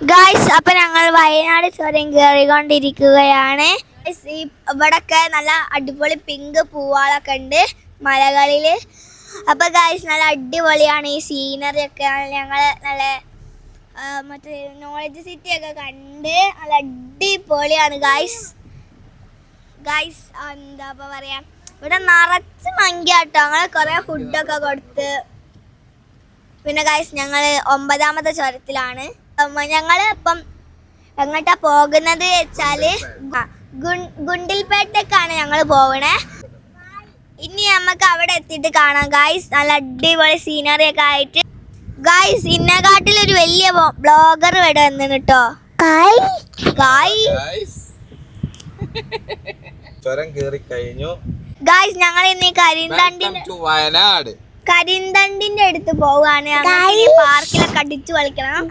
Guys അപ്പൊ ഞങ്ങൾ വയനാട് ചുരം കയറിക്കൊണ്ടിരിക്കുകയാണ്. ഇവിടൊക്കെ നല്ല അടിപൊളി പിങ്ക് പൂവാളൊക്കെ ഉണ്ട് മലകളിൽ. അപ്പൊ ഗായ്സ് നല്ല അടിപൊളിയാണ് ഈ സീനറി ഒക്കെ. ഞങ്ങൾ നല്ല മറ്റേ നോളജ് സിറ്റി ഒക്കെ കണ്ട് നല്ല അടിപൊളിയാണ് ഗായ്സ് ഗായ്സ് എന്താ ഇപ്പൊ പറയാ? ഇവിടെ നിറച്ച് മങ്കിയാട്ടോ ഞങ്ങൾ കുറേ ഫുഡൊക്കെ കൊടുത്ത്. പിന്നെ ഗായ്സ് ഞങ്ങൾ ഒമ്പതാമത്തെ ചുരത്തിലാണ്. ഉം, ഞങ്ങൾ ഇപ്പം എങ്ങോട്ടാ പോകുന്നത് വെച്ചാൽ ഗുണ്ടിൽപേട്ടക്കാണ് ഞങ്ങൾ പോവണേ. ഇനി നമുക്ക് അവിടെ എത്തിയിട്ട് കാണാം ഗായ്സ് നല്ല അടിപൊളി സീനറി ഒക്കെ ആയിട്ട്. ഗായ്സ് ഇന്നകാട്ടിൽ ഒരു വലിയ ബ്ലോഗർ ഇവിടെ വന്നു കേട്ടോ ചുരം കേറി കഴിഞ്ഞു. ഗായ്സ് ഞങ്ങൾ ഇന്ന് ഈ കരിന്തണ്ടിന്റെ ടു വയനാട്. കരിന്തണ്ടിന്റെ അടുത്ത് ഈ പാർക്കിലൊക്കെ അടിച്ചു കളിക്കണം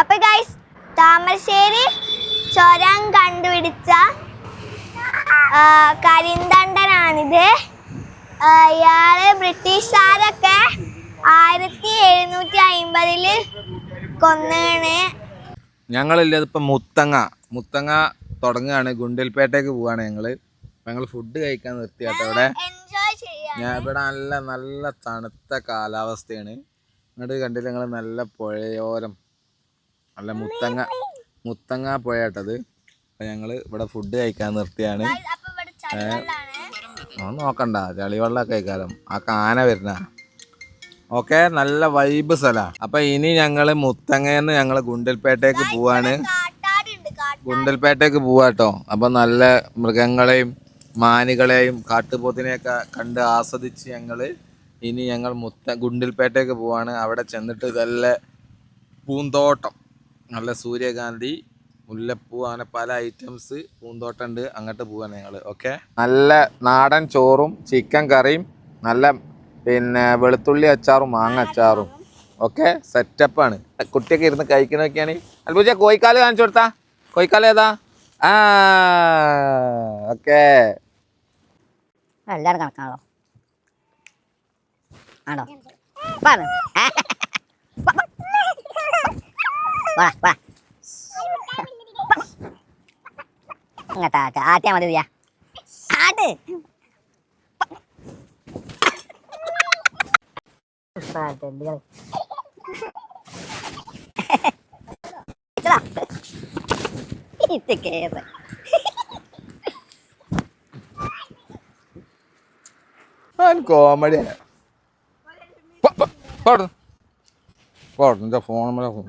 അപ്പൊ ഗൈസ് താമരശ്ശേരി ചുരം കണ്ടുപിടിച്ച കരിന്തണ്ടനാണിത്. ഇയാൾ ബ്രിട്ടീഷുകാരൊക്കെ ആയിരത്തി എഴുന്നൂറ്റി അയിമ്പതിൽ കൊന്നാണ് ഞങ്ങളില്ലത് ഇപ്പം മുത്തങ്ങ. മുത്തങ്ങ തുടങ്ങുകയാണ്. ഗുണ്ടൽപേട്ടയ്ക്ക് പോവാണ് ഞങ്ങൾ. ഞങ്ങൾ ഫുഡ് കഴിക്കാൻ നിർത്തി കേട്ടോ ഇവിടെ ഞാൻ ഇവിടെ നല്ല നല്ല തണുത്ത കാലാവസ്ഥയാണ്. ഇങ്ങോട്ട് കണ്ടില്ല ഞങ്ങൾ നല്ല പുഴയോരം നല്ല മുത്തങ്ങ മുത്തങ്ങ പോയാട്ടത്. അപ്പൊ ഞങ്ങൾ ഇവിടെ ഫുഡ് കഴിക്കാൻ നിർത്തിയാണ്. നോക്കണ്ട ചളിവെള്ളമൊക്കെ കഴിക്കാലം. ആ കാന വരുന്ന. ഓക്കെ നല്ല വൈബ് സ്ഥല. അപ്പൊ ഇനി ഞങ്ങൾ മുത്തങ്ങന്ന് ഞങ്ങൾ ഗുണ്ടൽപേട്ടേക്ക് പോവാണ്. ഗുണ്ടൽപേട്ടേക്ക് ഗുണ്ടൽപേട്ടയ്ക്ക് പോവാട്ടോ. അപ്പൊ നല്ല മൃഗങ്ങളെയും മാനുകളെയും കാട്ടുപോത്തിനെയൊക്കെ കണ്ട് ആസ്വദിച്ച് ഞങ്ങൾ ഇനി ഞങ്ങൾ മുത്ത ഗുണ്ടിൽപേട്ടയ്ക്ക് പോവാണ്. അവിടെ ചെന്നിട്ട് നല്ല പൂന്തോട്ടം. നല്ല സൂര്യകാന്തി മുല്ലപ്പൂ അങ്ങനെ പല ഐറ്റംസ് പൂന്തോട്ടം ഉണ്ട് അങ്ങോട്ട് പോവാണ് ഞങ്ങൾ ഓക്കെ നല്ല നാടൻ ചോറും ചിക്കൻ കറിയും നല്ല പിന്നെ വെളുത്തുള്ളി അച്ചാറും മാങ്ങ അച്ചാറും. ഓക്കെ സെറ്റപ്പാണ് കുട്ടിയൊക്കെ ഇരുന്ന് കഴിക്കണൊക്കെയാണ് അത്ഭുജ കോയിക്കാൽ കാണിച്ചു കൊടുത്താ. കോയിക്കാൽ ഏതാ? ആ ഓക്കെ എല്ലാവരും കണക്കാണോ? ആണോ? വാ വാ വാ ഇങ്ങോട്ട് ആട്ടെ ആട്ടിയാ മതി ദിയാ ആട്ട് ഇത് കേസ് കോമഡി പോടുന്നു ഫോൺ മേലെ ഫോൺ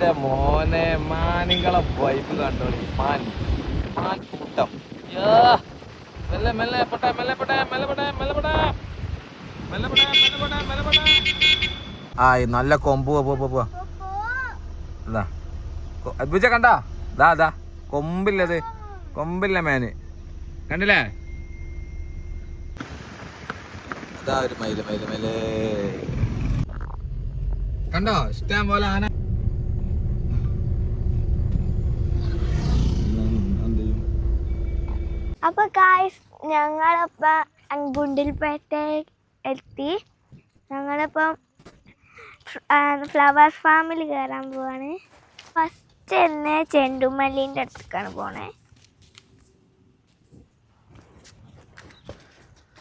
എന്റെ മോനെ മാനിങ്ങളെ വൈഫ് കണ്ടോളി. മാൻ മാൻ കൂട്ടം. മെല്ലെ മെല്ലെ പെട്ടെ മെല്ലെ പെട്ടെ മെല്ലെ പെട്ടെ മെല്ലെ പെട്ടെ. മെല്ലെ പെട്ടെ മെല്ലെ പെട്ടെ മെല്ലെ പെട്ടെ. ആ നല്ല കൊമ്പ് പോ പോ പോ. ഇതാ. അദ്ഭുത കണ്ടാ? ദാ ദാ. കൊമ്പില്ലത്. കൊമ്പില്ല മേന്. കണ്ടില്ലേ? അതാ ഒരു മയിൽ മയിൽ മയിൽ. കണ്ടോ? ഇഷ്ടം പോലെ ആന. അപ്പൊ കായ്സ് ഞങ്ങളിപ്പോ ഗുണ്ടിൽപേട്ട എത്തി. ഞങ്ങളിപ്പം ഫ്ലവേഴ്സ് ഫാമിൽ കയറാൻ പോവാണ്. ഫസ്റ്റ് തന്നെ ചെണ്ടുമല്ലിന്റെ അടുത്തേക്കാണ് പോണേ.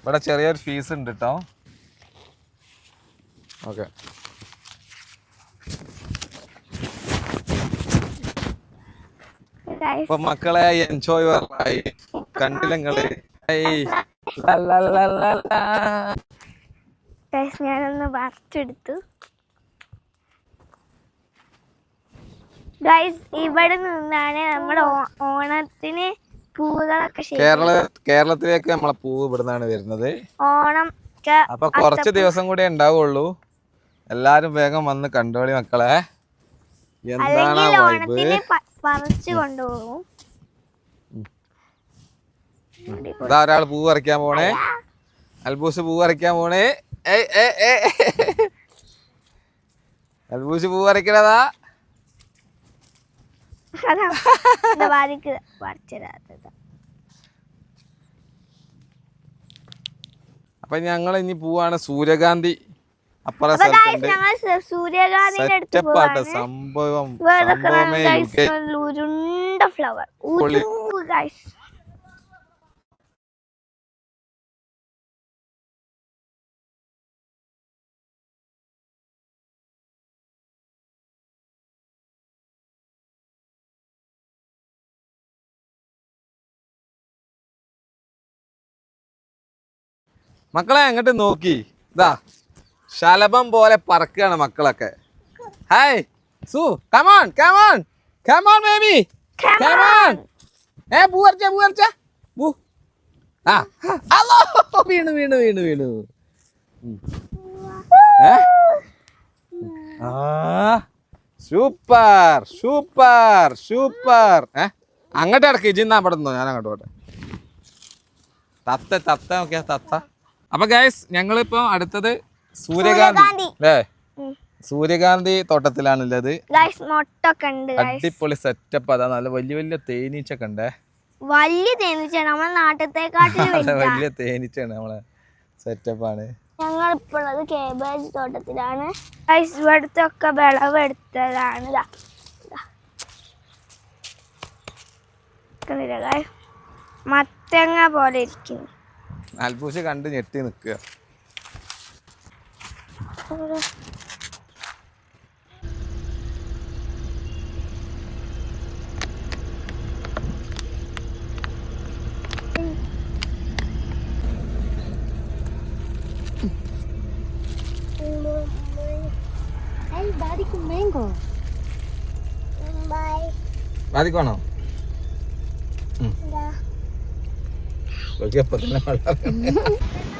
ഇവിടെ ചെറിയൊരു ഫീസ് ഉണ്ട് കേട്ടോ ഓക്കെ മക്കളെ എൻജോയ് ആയി കണ്ടില്ലങ്ങൾ. ഏയ്. ലാ, ലാ, ലാ, ലാ, ലാ. ഞാനൊന്ന് വരച്ചെടുത്തു. ഗായ്സ് ഇവിടെ നിന്നാണ് നമ്മുടെ ഓണത്തിന് പൂവുകളൊക്കെ കേരള കേരളത്തിലേക്ക് നമ്മളെ പൂവ് ഇവിടുന്നാണ് വരുന്നത്. ഓണം അപ്പൊ കുറച്ച് ദിവസം കൂടെ ഉണ്ടാവുള്ളൂ. എല്ലാരും വേഗം വന്ന് കണ്ടോളി മക്കളെ. എന്താണ് പറിച്ചു കൊണ്ടുപോകും. ഇതാ ഒരാൾ പൂ പറിക്കാൻ പോണേ. അൽബൂസ് പൂ പറിക്കാൻ പോണേ. ഏയ് ഏ ഏ അൽബൂസ് പൂ പറിക്കണതാ. അപ്പൊ ഞങ്ങൾ ഇനി പോവാണ് സൂര്യകാന്തി അപ്പുറ സംഭവം. ഉരുണ്ട ഫ്ലവർ മക്കളെ അങ്ങോട്ട് നോക്കി. ഇതാ ശലഭം പോലെ പറക്കുകയാണ് മക്കളൊക്കെ. ഹായ് സു come on come on come on baby come on ഏ പൂവർച്ച പൂവർച്ച പൂ ആ. അല്ലോ വീണു വീണു വീണു വീണു. ഏ? ആ. Super super super. ഏ? അങ്ങോട്ട് ഇടയ്ക്ക് ഇജിന്നാ അവിടെ നിന്നോ ഞാൻ അങ്ങോട്ട് പോട്ടെ. തത്ത തത്ത നോക്കിയാ തത്ത. അപ്പൊ ഗൈസ് ഞങ്ങളിപ്പോ അടുത്തത് സൂര്യകാന്തി. അല്ലേ. സൂര്യകാന്തി തോട്ടത്തിലാണുള്ളത്. ഉള്ളത് അടിപൊളി സെറ്റപ്പ് അതാ. നല്ല വലിയ വലിയ തേനീച്ച കണ്ടേ വലിയ തേനീച്ചയാണ്. നമ്മളെ വലുതാണ് വലിയ തേനീച്ചയാണ് നമ്മളെ സെറ്റപ്പാണ് ഞങ്ങൾ ഇപ്പോഴത് കേബേജ് തോട്ടത്തിലാണ്. ഇവിടുത്തെ ഒക്കെ വിളവെടുത്തതാണ്? മത്തങ്ങ പോലെ ഇരിക്കുന്നു. അൽബൂസ് കണ്ട് ഞെട്ടി നിൽക്കുക. ബാധിക്കണോ എപ്പോ തന്നെ